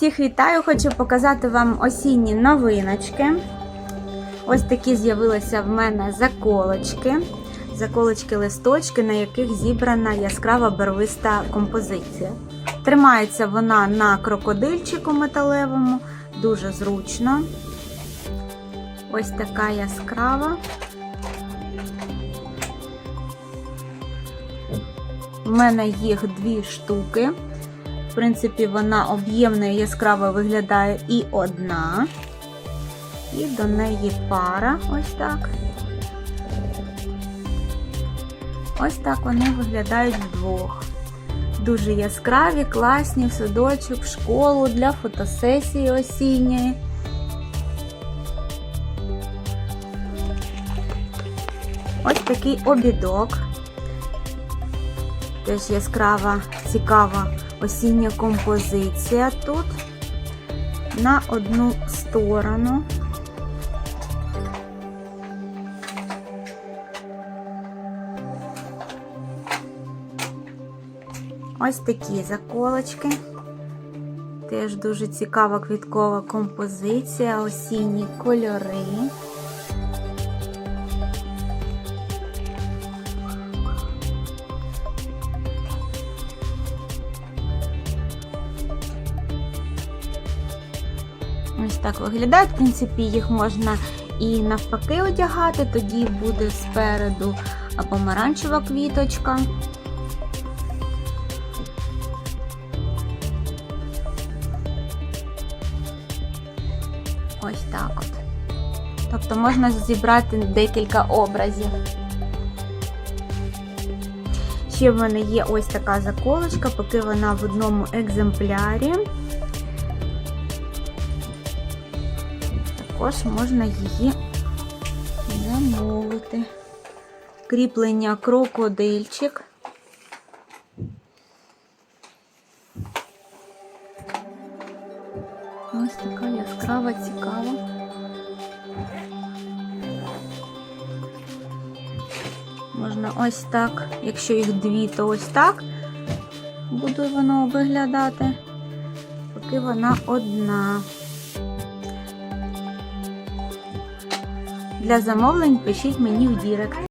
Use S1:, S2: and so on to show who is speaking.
S1: Всіх вітаю! Хочу показати вам осінні новиночки. Ось такі з'явилися в мене заколочки. Заколочки листочки, на яких зібрана яскрава барвиста композиція. Тримається вона на крокодильчику металевому, дуже зручно. Ось така яскрава. У мене їх дві штуки. Принципі, вона об'ємна і яскраво виглядає і одна. І до неї пара, ось так. Ось так вони виглядають вдвох. Дуже яскраві, класні в садочок, в школу для фотосесії осінньої. Ось такий обідок. Теж яскрава, цікава осіння композиція тут на одну сторону. Ось такі заколочки. Теж дуже цікава квіткова композиція, осінні кольори. Ось так виглядає. В принципі, їх можна і навпаки одягати, тоді буде спереду помаранчева квіточка. Ось так от. Тобто можна зібрати декілька образів. Ще в мене є ось така заколочка, поки вона в одному екземплярі. Також можна її замовити. Кріплення крокодильчик. Ось така яскрава, цікава. Можна ось так, якщо їх дві, то ось так буде воно виглядати, поки вона одна. Для замовлень пишіть мені в Дірект.